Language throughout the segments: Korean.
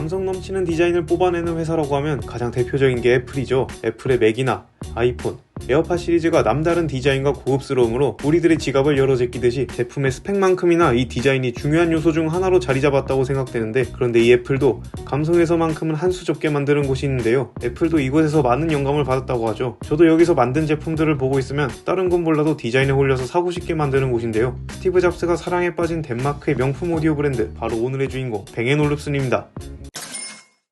감성 넘치는 디자인을 뽑아내는 회사라고 하면 가장 대표적인 게 애플이죠. 애플의 맥이나 아이폰, 에어팟 시리즈가 남다른 디자인과 고급스러움으로 우리들의 지갑을 열어 제끼듯이 제품의 스펙만큼이나 이 디자인이 중요한 요소 중 하나로 자리 잡았다고 생각되는데 그런데 이 애플도 감성에서만큼은 한 수 적게 만드는 곳이 있는데요. 애플도 이곳에서 많은 영감을 받았다고 하죠. 저도 여기서 만든 제품들을 보고 있으면 다른 건 몰라도 디자인에 홀려서 사고 싶게 만드는 곳인데요. 스티브 잡스가 사랑에 빠진 덴마크의 명품 오디오 브랜드 바로 오늘의 주인공 뱅앤올룹슨입니다.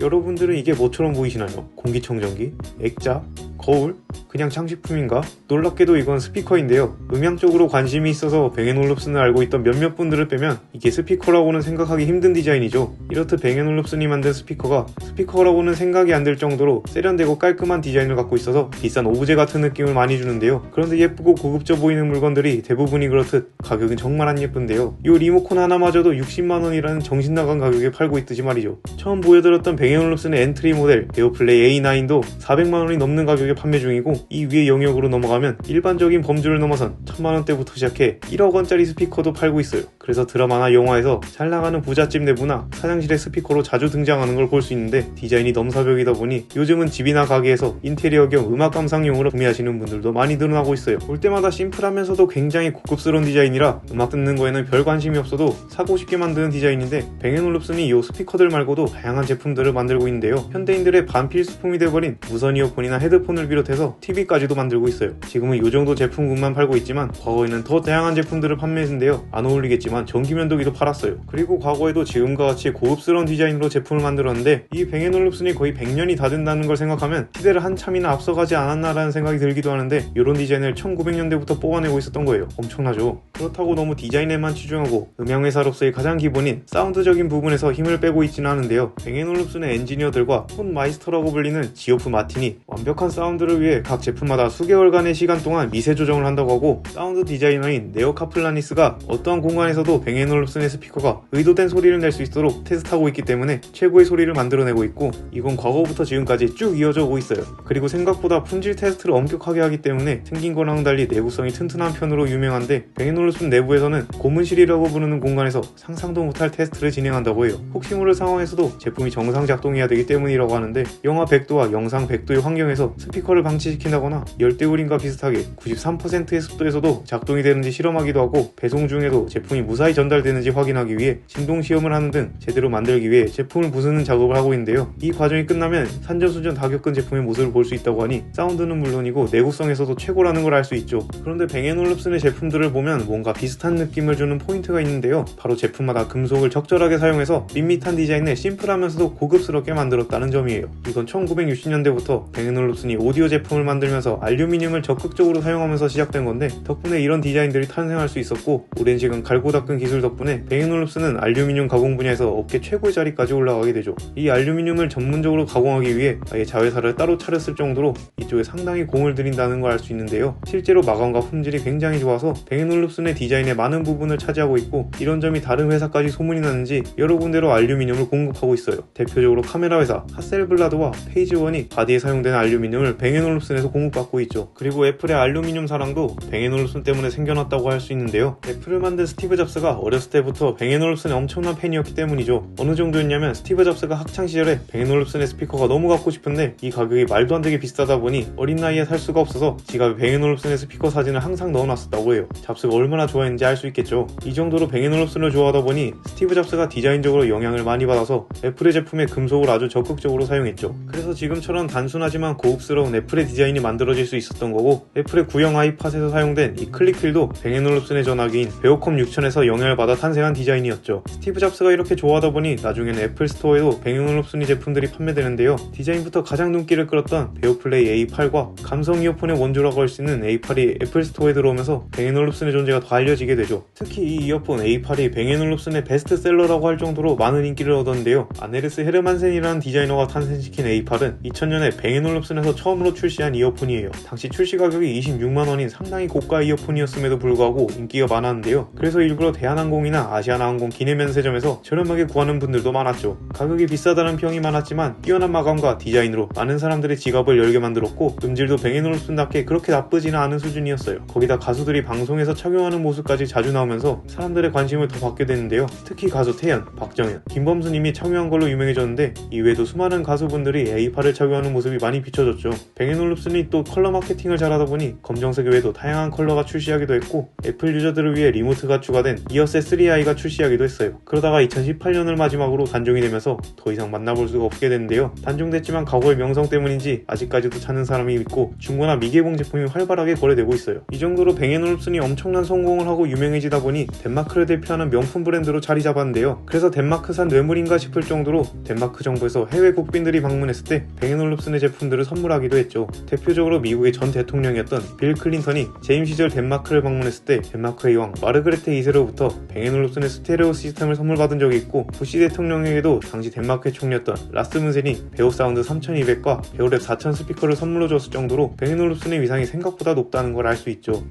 여러분들은 이게 뭐처럼 보이시나요? 공기청정기? 액자? 거울? 그냥 창식품인가? 놀랍게도 이건 스피커인데요. 음향 쪽으로 관심이 있어서 뱅앤올룹슨을 알고 있던 몇몇 분들을 빼면 이게 스피커라고는 생각하기 힘든 디자인이죠. 이렇듯 뱅앤올룹슨이 만든 스피커가 스피커라고는 생각이 안 들 정도로 세련되고 깔끔한 디자인을 갖고 있어서 비싼 오브제 같은 느낌을 많이 주는데요. 그런데 예쁘고 고급져 보이는 물건들이 대부분이 그렇듯 가격은 정말 안 예쁜데요. 이 리모컨 하나마저도 60만원이라는 정신나간 가격에 팔고 있듯이 말이죠. 처음 보여드렸던 뱅앤올룹슨의 엔트리 모델 에어플레이 A9도 400만원이 넘는 가격에 판매 중이고 이 위의 영역으로 넘어가면 일반적인 범주를 넘어선 천만원대부터 시작해 1억원짜리 스피커도 팔고 있어요. 그래서 드라마나 영화에서 잘 나가는 부잣집 내부나 사장실의 스피커로 자주 등장하는 걸 볼 수 있는데 디자인이 넘사벽이다 보니 요즘은 집이나 가게에서 인테리어 겸 음악 감상용으로 구매하시는 분들도 많이 늘어나고 있어요. 볼 때마다 심플하면서도 굉장히 고급스러운 디자인이라 음악 듣는 거에는 별 관심이 없어도 사고 싶게 만드는 디자인인데 뱅앤올룹슨이 이 스피커들 말고도 다양한 제품들을 만들고 있는데요. 현대인들의 반필수품이 돼버린 무선 이어폰이나 헤드폰을 비롯해서 TV까지도 만들고 있어요. 지금은 이 정도 제품군만 팔고 있지만 과거에는 더 다양한 제품들을 판매했는데요. 안 어울리겠지만 전기면도기도 팔았어요. 그리고 과거에도 지금과 같이 고급스러운 디자인으로 제품을 만들었는데 이 뱅앤올룹슨이 거의 100년이 다 된다는 걸 생각하면 시대를 한참이나 앞서가지 않았나라는 생각이 들기도 하는데 이런 디자인을 1900년대부터 뽑아내고 있었던 거예요. 엄청나죠? 그렇다고 너무 디자인에만 치중하고 음향회사로서의 가장 기본인 사운드적인 부분에서 힘을 빼고 있지는 않은데요. 뱅앤올룹슨의 엔지니어들과 폰 마이스터라고 불리는 지오프 마틴이 완벽한 사운드 를 위해 각 제품마다 수개월간의 시간 동안 미세 조정을 한다고 하고 사운드 디자이너인 네오 카플라니스가 어떠한 공간에서도 뱅앤올룹슨의 스피커가 의도된 소리를 낼 수 있도록 테스트하고 있기 때문에 최고의 소리를 만들어내고 있고 이건 과거부터 지금까지 쭉 이어져 오고 있어요. 그리고 생각보다 품질 테스트를 엄격하게 하기 때문에 생긴 거랑은 달리 내구성이 튼튼한 편으로 유명한데 뱅앤올룹슨 내부에서는 고문실이라고 부르는 공간에서 상상도 못할 테스트를 진행한다고 해요. 혹시 모를 상황에서도 제품이 정상 작동해야 되기 때문이라고 하는데 영하 100도와 영상 100도의 환경에서 스피커 를 방치시킨다거나 열대우림과 비슷하게 93%의 습도에서도 작동이 되는지 실험하기도 하고 배송 중에도 제품이 무사히 전달되는지 확인하기 위해 진동 시험을 하는 등 제대로 만들기 위해 제품을 부수는 작업을 하고 있는데요. 이 과정이 끝나면 산전수전 다 겪은 제품의 모습을 볼 수 있다고 하니 사운드는 물론이고 내구성에서도 최고라는 걸 알 수 있죠. 그런데 뱅앤올룹슨의 제품들을 보면 뭔가 비슷한 느낌을 주는 포인트가 있는데요. 바로 제품마다 금속을 적절하게 사용해서 밋밋한 디자인을 심플하면서도 고급스럽게 만들었다는 점이에요. 이건 1960년대부터 뱅앤올룹슨이 오디오 제품을 만들면서 알루미늄을 적극적으로 사용하면서 시작된 건데 덕분에 이런 디자인들이 탄생할 수 있었고 오랜 시간 갈고 닦은 기술 덕분에 뱅앤올룹슨은 알루미늄 가공 분야에서 업계 최고의 자리까지 올라가게 되죠. 이 알루미늄을 전문적으로 가공하기 위해 아예 자회사를 따로 차렸을 정도로 이쪽에 상당히 공을 들인다는 걸 알 수 있는데요. 실제로 마감과 품질이 굉장히 좋아서 뱅앤올룹슨의 디자인의 많은 부분을 차지하고 있고 이런 점이 다른 회사까지 소문이 나는지 여러 군데로 알루미늄을 공급하고 있어요. 대표적으로 카메라 회사 하셀블라드와 페이지원이 바디에 사용되는 알루미늄을 뱅앤올룹슨에서 공급받고 있죠. 그리고 애플의 알루미늄 사랑도 뱅앤올룹슨 때문에 생겨났다고 할 수 있는데요. 애플을 만든 스티브 잡스가 어렸을 때부터 뱅앤올룹슨의 엄청난 팬이었기 때문이죠. 어느 정도였냐면 스티브 잡스가 학창 시절에 뱅앤올룹슨의 스피커가 너무 갖고 싶은데 이 가격이 말도 안 되게 비싸다 보니 어린 나이에 살 수가 없어서 지갑에 뱅앤올룹슨의 스피커 사진을 항상 넣어놨었다고 해요. 잡스가 얼마나 좋아했는지 알 수 있겠죠. 이 정도로 뱅앤올룹슨을 좋아하다 보니 스티브 잡스가 디자인적으로 영향을 많이 받아서 애플의 제품에 금속을 아주 적극적으로 사용했죠. 그래서 지금처럼 단순하지만 고급스러운 애플의 디자인이 만들어질 수 있었던 거고 애플의 구형 아이팟에서 사용된 이 클릭휠도 뱅앤올룹슨의 전화기인 베오컴 6000에서 영향을 받아 탄생한 디자인이었죠. 스티브 잡스가 이렇게 좋아하다 보니 나중에는 애플 스토어에도 뱅앤올룹슨이 제품들이 판매되는데요. 디자인부터 가장 눈길을 끌었던 베오플레이 A8과 감성 이어폰의 원조라고 할 수 있는 A8이 애플 스토어에 들어오면서 뱅앤올룹슨의 존재가 더 알려지게 되죠. 특히 이 이어폰 A8이 뱅앤올룹슨의 베스트셀러라고 할 정도로 많은 인기를 얻었는데요. 아네르스 헤르만센이라는 디자이너가 탄생시킨 A8은 2000년에 뱅앤올룹슨에서 처음 처음으로 출시한 이어폰이에요. 당시 출시 가격이 26만원인 상당히 고가 이어폰이었음에도 불구하고 인기가 많았는데요. 그래서 일부러 대한항공이나 아시아나항공 기내면세점에서 저렴하게 구하는 분들도 많았죠. 가격이 비싸다는 평이 많았지만 뛰어난 마감과 디자인으로 많은 사람들의 지갑을 열게 만들었고 음질도 뱅앤올uf슨답게 그렇게 나쁘지는 않은 수준이었어요. 거기다 가수들이 방송에서 착용하는 모습까지 자주 나오면서 사람들의 관심을 더 받게 되는데요. 특히 가수 태연, 박정현, 김범수님이 착용한 걸로 유명해졌는데 이외에도 수많은 가수분들이 A8을 착용하는 모습이 많이 비춰졌죠. 뱅앤올uf슨이 또 컬러 마케팅을 잘하다 보니 검정색 외에도 다양한 컬러가 출시하기도 했고 애플 유저들을 위해 리모트가 추가된 이어셋 3i가 출시하기도 했어요. 그러다가 2018년을 마지막으로 단종이 되면서 더 이상 만나볼 수가 없게 됐는데요. 단종됐지만 과거의 명성 때문인지 아직까지도 찾는 사람이 있고 중고나 미개봉 제품이 활발하게 거래되고 있어요. 이 정도로 뱅앤올uf슨이 엄청난 성공을 하고 유명해지다 보니 덴마크를 대표하는 명품 브랜드로 자리 잡았는데요. 그래서 덴마크산 뇌물인가 싶을 정도로 덴마크 정부에서 해외 국빈들이 방문했을 때 뱅앤올uf슨의 제품들을 선물하기도 했죠. 대표적으로 미국의 전 대통령이었던 빌 클린턴이 재임 시절 덴마크를 방문했을 때 덴마크의 왕 마르그레테 2세로부터 뱅앤올uf슨의 스테레오 시스템을 선물받은 적이 있고 부시 대통령에게도 당시 덴마크의 총리였던 라스 문센이 베오 사운드 3200과 베오랩 4000 스피커를 선물로 줬을 정도로 뱅앤올uf슨의 위상이 생각보다 높다는 걸 알 수 있죠.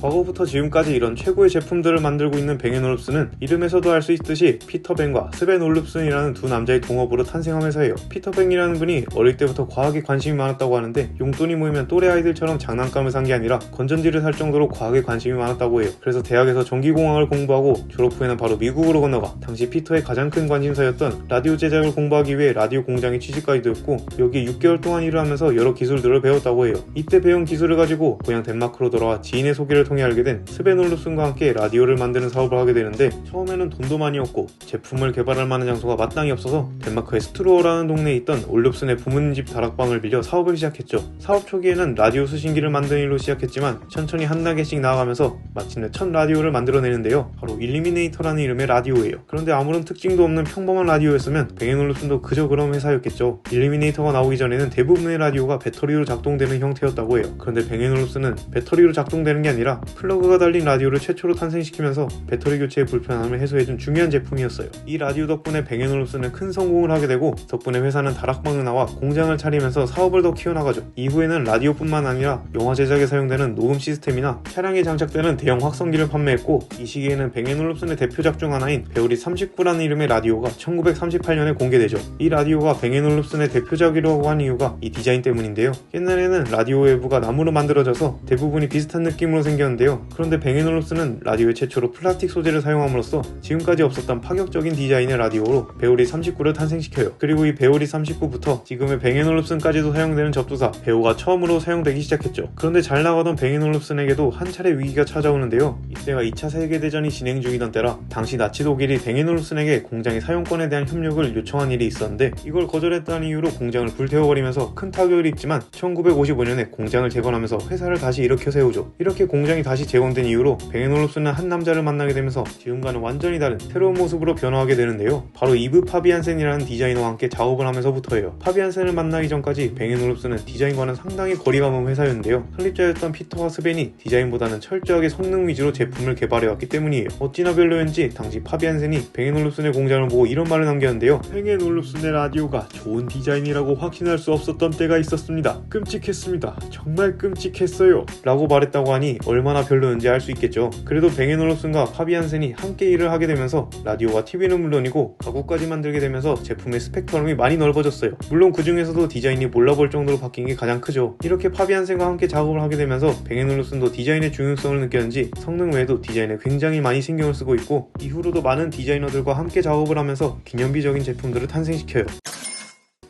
과거부터 지금까지 이런 최고의 제품들을 만들고 있는 뱅앤올uf슨은 이름에서도 알 수 있듯이 피터뱅과 스벤 올룹슨이라는 두 남자의 동업으로 탄생한 회사예요. 피터뱅이라는 분이 어릴 때부터 과학에 관심이 많았다고 하는데 용돈이 모이면 또래 아이들처럼 장난감을 산 게 아니라 건전지를 살 정도로 과학에 관심이 많았다고 해요. 그래서 대학에서 전기공학을 공부하고 졸업 후에는 바로 미국으로 건너가 당시 피터의 가장 큰 관심사였던 라디오 제작을 공부하기 위해 라디오 공장에 취직까지도 했고 여기에 6개월 동안 일을 하면서 여러 기술들을 배웠다고 해요. 이때 배운 기술을 가지고 고향 덴마크로 돌아와 지인의 소개를 통해 알게 된 스베놀루슨과 함께 라디오를 만드는 사업을 하게 되는데 처음에는 돈도 많이 없고 제품을 개발할 만한 장소가 마땅히 없어서 덴마크의 스트루어라는 동네에 있던 올룹슨의 부모님 집 다락방을 빌려 사업을 시작했죠. 사업 초기에는 라디오 수신기를 만드는 일로 시작했지만 천천히 한 단계씩 나아가면서 마침내 첫 라디오를 만들어내는데요. 바로 일리미네이터라는 이름의 라디오예요. 그런데 아무런 특징도 없는 평범한 라디오였으면 뱅앤올루슨도 그저 그런 회사였겠죠. 일리미네이터가 나오기 전에는 대부분의 라디오가 배터리로 작동되는 형태였다고 해요. 그런데 뱅앤올루슨은 배터리로 작동되는 게 플러그가 달린 라디오를 최초로 탄생시키면서 배터리 교체의 불편함을 해소해준 중요한 제품이었어요. 이 라디오 덕분에 뱅앤올uf슨은 큰 성공을 하게 되고 덕분에 회사는 다락방을 나와 공장을 차리면서 사업을 더 키워나가죠. 이후에는 라디오뿐만 아니라 영화 제작에 사용되는 녹음 시스템이나 차량에 장착되는 대형 확성기를 판매했고 이 시기에는 뱅앤올uf슨의 대표작 중 하나인 배우리 39라는 이름의 라디오가 1938년에 공개되죠. 이 라디오가 뱅앤올uf슨의 대표작이라고 한 이유가 이 디자인 때문인데요. 옛날에는 라디오 외부가 나무로 만들어져서 대부분이 비슷한 느낌으로 생 겼는데요. 그런데 뱅앤올uf슨은 라디오의 최초로 플라스틱 소재를 사용함으로써 지금까지 없었던 파격적인 디자인의 라디오로 배우리 39를 탄생시켜요. 그리고 이 배우리 39부터 지금의 뱅앤올uf슨까지도 사용되는 접두사 배우가 처음으로 사용되기 시작했죠. 그런데 잘 나가던 뱅앤올uf슨에게도 한 차례 위기가 찾아오는데요. 이때가 2차 세계대전이 진행 중이던 때라 당시 나치 독일이 뱅앤올uf슨에게 공장의 사용권에 대한 협력을 요청한 일이 있었는데 이걸 거절했다는 이유로 공장을 불태워버리면서 큰 타격을 입지만 1955년에 공장을 재건하면서 회사를 다시 일으켜 세우죠. 이렇게 공장 이 다시 재건된 이후로 뱅앤올uf슨은 한 남자를 만나게 되면서 지금과는 완전히 다른 새로운 모습으로 변화하게 되는데요. 바로 이브 파비안센이라는 디자이너와 함께 작업을 하면서부터예요. 파비안센을 만나기 전까지 뱅앤올uf슨은 디자인과는 상당히 거리가 먼 회사였는데요. 설립자였던 피터와 스벤이 디자인보다는 철저하게 성능 위주로 제품을 개발해왔기 때문이에요. 어찌나 별로였는지 당시 파비안센이 뱅앤올uf슨의 공장을 보고 이런 말을 남겼는데요. 뱅앤올uf슨의 라디오가 좋은 디자인이라고 확신할 수 없었던 때가 있었습니다. 끔찍했습니다. 정말 끔찍했어요. 라고 말했다고 하니 얼마 나 별로였는지 알 수 있겠죠. 그래도 뱅앤올uf슨과 파비안센이 함께 일을 하게 되면서 라디오와 TV는 물론이고 가구까지 만들게 되면서 제품의 스펙트럼이 많이 넓어졌어요. 물론 그 중에서도 디자인이 몰라볼 정도로 바뀐 게 가장 크죠. 이렇게 파비안센과 함께 작업을 하게 되면서 뱅앤올uf슨도 디자인의 중요성을 느꼈는지 성능 외에도 디자인에 굉장히 많이 신경을 쓰고 있고 이후로도 많은 디자이너들과 함께 작업을 하면서 기념비적인 제품들을 탄생시켜요.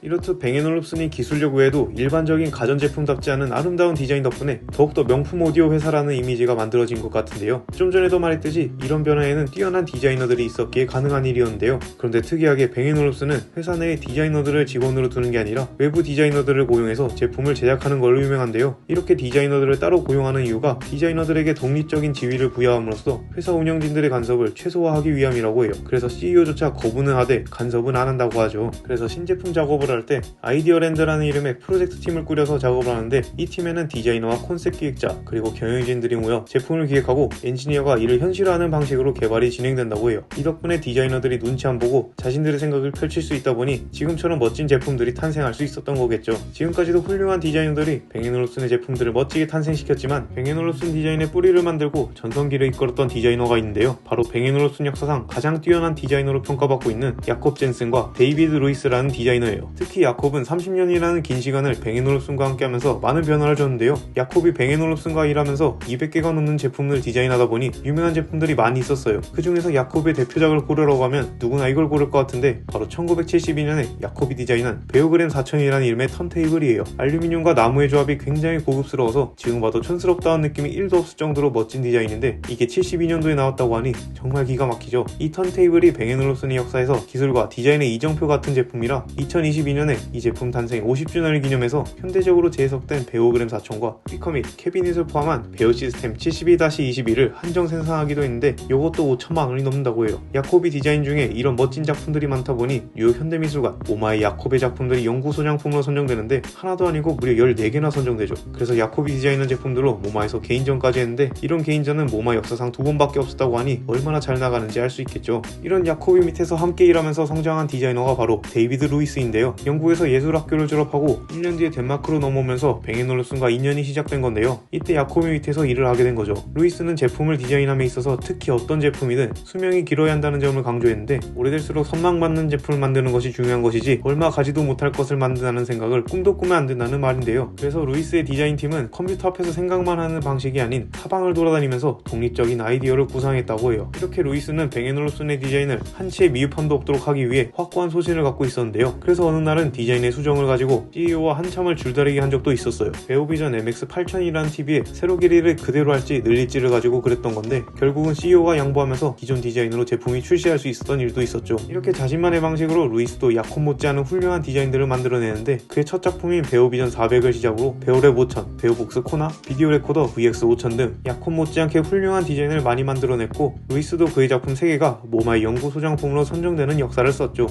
이렇듯 뱅앤올uf슨이 기술력 외에도 일반적인 가전제품답지 않은 아름다운 디자인 덕분에 더욱더 명품 오디오 회사라는 이미지가 만들어진 것 같은데요. 좀 전에도 말했듯이 이런 변화에는 뛰어난 디자이너들이 있었기에 가능한 일이었는데요. 그런데 특이하게 뱅앤올uf슨은 회사 내에 디자이너들을 직원으로 두는 게 아니라 외부 디자이너들을 고용해서 제품을 제작하는 걸로 유명한데요. 이렇게 디자이너들을 따로 고용하는 이유가 디자이너들에게 독립적인 지위를 부여함으로써 회사 운영진들의 간섭을 최소화하기 위함이라고 해요. 그래서 CEO조차 거부는 하되 간섭은 안 한다고 하죠. 그래서 신제품 작업을 할할때 아이디어랜드라는 이름의 프로젝트 팀을 꾸려서 작업을 하는데 이 팀에는 디자이너와 콘셉트 기획자 그리고 경영진들이 모여 제품을 기획하고 엔지니어가 이를 현실화하는 방식으로 개발이 진행된다고 해요. 이 덕분에 디자이너들이 눈치 안 보고 자신들의 생각을 펼칠 수 있다 보니 지금처럼 멋진 제품들이 탄생할 수 있었던 거겠죠. 지금까지도 훌륭한 디자이너들이 뱅앤올룹슨의 제품들을 멋지게 탄생시켰지만 뱅앤올룹슨 디자인의 뿌리를 만들고 전성기를 이끌었던 디자이너가 있는데요. 바로 뱅앤올룹슨 역사상 가장 뛰어난 디자이너로 평가받고 있는 야콥 젠슨과 데이비드 루이스라는 디자이너예요. 특히 야콥은 30년이라는 긴 시간을 뱅앤올룹슨과 함께하면서 많은 변화를 줬는데요. 야콥이 뱅앤올룹슨과 일하면서 200개가 넘는 제품을 디자인하다 보니 유명한 제품들이 많이 있었어요. 그 중에서 야콥의 대표작을 고르라고 하면 누구나 이걸 고를 것 같은데 바로 1972년에 야콥이 디자인한 베오그램 4000이라는 이름의 턴테이블이에요. 알루미늄과 나무의 조합이 굉장히 고급스러워서 지금 봐도 촌스럽다는 느낌이 1도 없을 정도로 멋진 디자인인데 이게 72년도에 나왔다고 하니 정말 기가 막히죠. 이 턴테이블이 뱅앤올룹슨의 역사에서 기술과 디자인의 이정표 같은 제품이라 2022 년에 이 제품 탄생 50주년을 기념해서 현대적으로 재해석된 베오그램 4000과 스피커 및 캐비닛을 포함한 베어 시스템 72-21을 한정 생산하기도 했는데 이것도 5천만 원이 넘는다고 해요. 야코비 디자인 중에 이런 멋진 작품들이 많다 보니 뉴욕 현대미술관 오마이 야코베 작품들이 연구 소장품으로 선정되는데 하나도 아니고 무려 14개나 선정되죠. 그래서 야코비 디자이너 제품들로 모마에서 개인전까지 했는데 이런 개인전은 모마 역사상 두 번밖에 없었다고 하니 얼마나 잘 나가는지 알 수 있겠죠. 이런 야코비 밑에서 함께 일하면서 성장한 디자이너가 바로 데이비드 루이스인데요. 영국에서 예술학교를 졸업하고 1년 뒤에 덴마크로 넘어오면서 뱅앤올루슨과 인연이 시작된 건데요. 이때 야코비 밑에서 일을 하게 된 거죠. 루이스는 제품을 디자인함에 있어서 특히 어떤 제품이든 수명이 길어야 한다는 점을 강조했는데 오래될수록 선망받는 제품을 만드는 것이 중요한 것이지 얼마 가지도 못할 것을 만든다는 생각을 꿈도 꾸면 안 된다는 말인데요. 그래서 루이스의 디자인팀은 컴퓨터 앞에서 생각만 하는 방식이 아닌 사방을 돌아다니면서 독립적인 아이디어를 구상했다고 해요. 이렇게 루이스는 뱅앤올루슨의 디자인을 한치의 미흡함도 없도록 하기 위해 확고한 소신을 갖고 있었는데요. 그래서 어느 날은 디자인의 수정을 가지고 CEO와 한참을 줄다리기 한 적도 있었어요. 베오비전 MX 8000이라는 TV에 세로 길이를 그대로 할지 늘릴지를 가지고 그랬던 건데 결국은 CEO가 양보하면서 기존 디자인으로 제품이 출시할 수 있었던 일도 있었죠. 이렇게 자신만의 방식으로 루이스도 약혼 못지않은 훌륭한 디자인들을 만들어내는데 그의 첫 작품인 베오비전 400을 시작으로 베오랩 5000, 베오복스 코나, 비디오 레코더 VX 5000 등 약혼 못지않게 훌륭한 디자인을 많이 만들어냈고 루이스도 그의 작품 3개가 모마의 연구 소장품으로 선정되는 역사를 썼죠.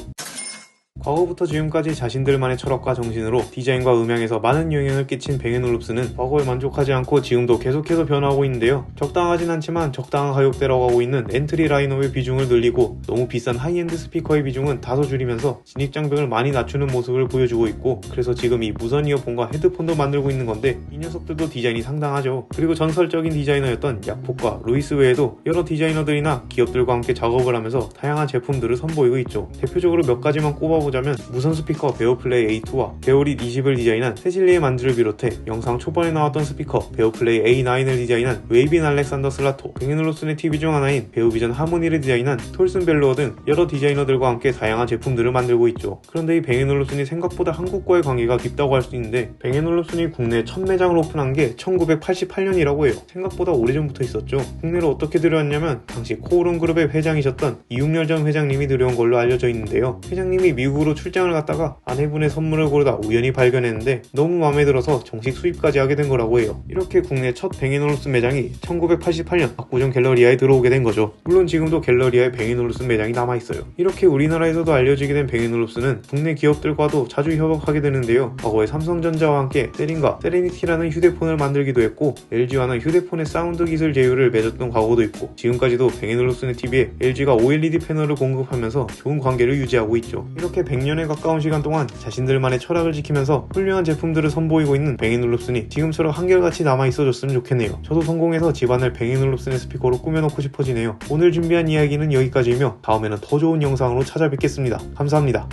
과거부터 지금까지 자신들만의 철학과 정신으로 디자인과 음향에서 많은 영향을 끼친 뱅앤올룹스는 과거에 만족하지 않고 지금도 계속해서 변화하고 있는데요. 적당하진 않지만 적당한 가격대라고 하고 있는 엔트리 라인업의 비중을 늘리고 너무 비싼 하이엔드 스피커의 비중은 다소 줄이면서 진입장벽을 많이 낮추는 모습을 보여주고 있고 그래서 지금 이 무선 이어폰과 헤드폰도 만들고 있는 건데 이 녀석들도 디자인이 상당하죠. 그리고 전설적인 디자이너였던 약폭과 루이스 외에도 여러 디자이너들이나 기업들과 함께 작업을 하면서 다양한 제품들을 선보이고 있죠. 대표적으로 몇 가지만 꼽아보자 보자면 무선 스피커 베어플레이 A2와 베어릿 20을 디자인한 세실리의 만주를 비롯해 영상 초반에 나왔던 스피커 베어플레이 A9을 디자인한 웨이빈 알렉산더 슬라토 뱅앤올로슨의 TV 중 하나인 베어비전 하모니를 디자인한 톨슨 벨로어 등 여러 디자이너들과 함께 다양한 제품들을 만들고 있죠. 그런데 이 뱅앤올로슨이 생각보다 한국과의 관계가 깊다고 할 수 있는데 뱅앤올로슨이 국내 첫 매장을 오픈한 게 1988년이라고 해요. 생각보다 오래전부터 있었죠. 국내로 어떻게 들어왔냐면 당시 코오론 그룹의 회장이셨던 이육열 전 회장님이 들여온 걸로 알려져 있는데요. 회장님이 미국 으로 미국으로 출장을 갔다가 아내분의 선물을 고르다 우연히 발견했는데 너무 마음에 들어서 정식 수입까지 하게 된 거라고 해요. 이렇게 국내 첫 뱅앤올루슨 매장이 1988년 압구정 갤러리아에 들어오게 된 거죠. 물론 지금도 갤러리아에 뱅앤올루슨 매장이 남아있어요. 이렇게 우리나라에서도 알려지게 된 뱅앤올루슨은 국내 기업들과도 자주 협업하게 되는데요. 과거에 삼성전자와 함께 세린과 세레니티라는 휴대폰을 만들기도 했고 LG와는 휴대폰의 사운드 기술 제휴를 맺었던 과거도 있고 지금까지도 뱅앤올루슨의 TV에 LG가 OLED 패널을 공급하면서 좋은 관계를 유지하고 있죠. 이렇게 100년에 가까운 시간 동안 자신들만의 철학을 지키면서 훌륭한 제품들을 선보이고 있는 뱅앤올룹슨이 지금처럼 한결같이 남아 있어줬으면 좋겠네요. 저도 성공해서 집안을 뱅앤올룹슨의 스피커로 꾸며놓고 싶어지네요. 오늘 준비한 이야기는 여기까지이며 다음에는 더 좋은 영상으로 찾아뵙겠습니다. 감사합니다.